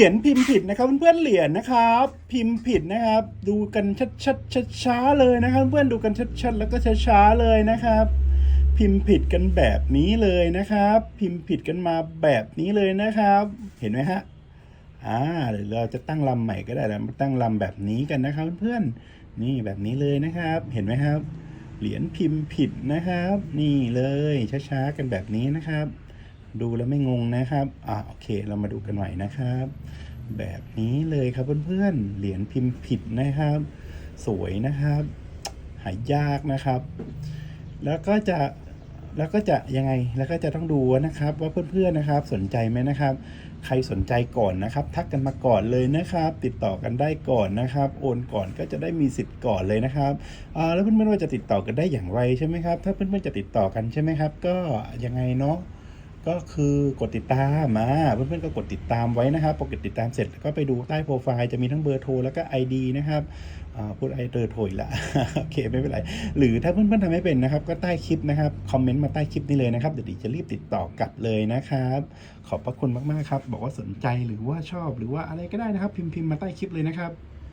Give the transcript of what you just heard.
เหรียญพิมพ์ผิดนะครับเพื่อนๆเหรียญนะครับ พิมพ์ผิดนะครับ ดูกันชัดๆช้าๆเลยนะครับ เพื่อนๆดูกันชัดๆแล้วก็ช้าๆเลยนะครับ พิมพ์ผิดกันแบบนี้เลยนะครับ พิมพ์ผิดกันมาแบบนี้เลยนะครับ เห็นไหมฮะอ่าเดี๋ยวเราจะตั้งลำใหม่ก็ได้แล้วตั้งลำแบบนี้กันนะครับ เพื่อนๆนี่แบบนี้เลยนะครับ เห็นไหมครับ เหรียญพิมพ์ผิดนะครับ นี่เลยช้าๆกันแบบนี้นะครับ ดูแล้วไม่งงนะครับ อ่าโอเค เรามาดูกันหน่อยนะครับ แบบนี้เลยครับเพื่อนๆ เหรียญพิมพ์ผิดนะครับ สวยนะครับ หายากนะครับ แล้วก็จะแล้วก็จะยังไง แล้วก็จะต้องดูนะครับ ว่าเพื่อนๆนะครับ สนใจไหมนะครับ ใครสนใจก่อนนะครับ ทักกันมาก่อนเลยนะครับ ติดต่อกันได้ก่อนนะครับ โอนก่อนก็จะได้มีสิทธิ์ก่อนเลยนะครับอ่าแล้วเพื่อนๆว่าจะติดต่อกันได้อย่างไรใช่ไหมครับ ถ้าเพื่อนๆจะติดต่อกันใช่ไหมครับ ก็ยังไงเนาะ ก็คือกดติดตามมาเพื่อนๆก็กดติดตามไว้นะครับพอกดติดตามเสร็จก็ไปดูใต้โปรไฟล์จะมีทั้งเบอร์โทรแล้วก็ ID นะครับพูดไอเบอร์โทรอีกละโอเคไม่เป็นไร หรือถ้าเพื่อนๆทำไม่เป็นนะครับ ก็ใต้คลิปนะครับคอมเมนต์มาใต้คลิปนี้เลยนะครับเดี๋ยวดิจะรีบติดต่อกลับเลยนะครับ ขอบพระคุณมากๆครับ บอกว่าสนใจหรือว่าชอบหรือว่าอะไรก็ได้นะครับ พิมพ์พิมพ์มาใต้คลิปเลยนะครับ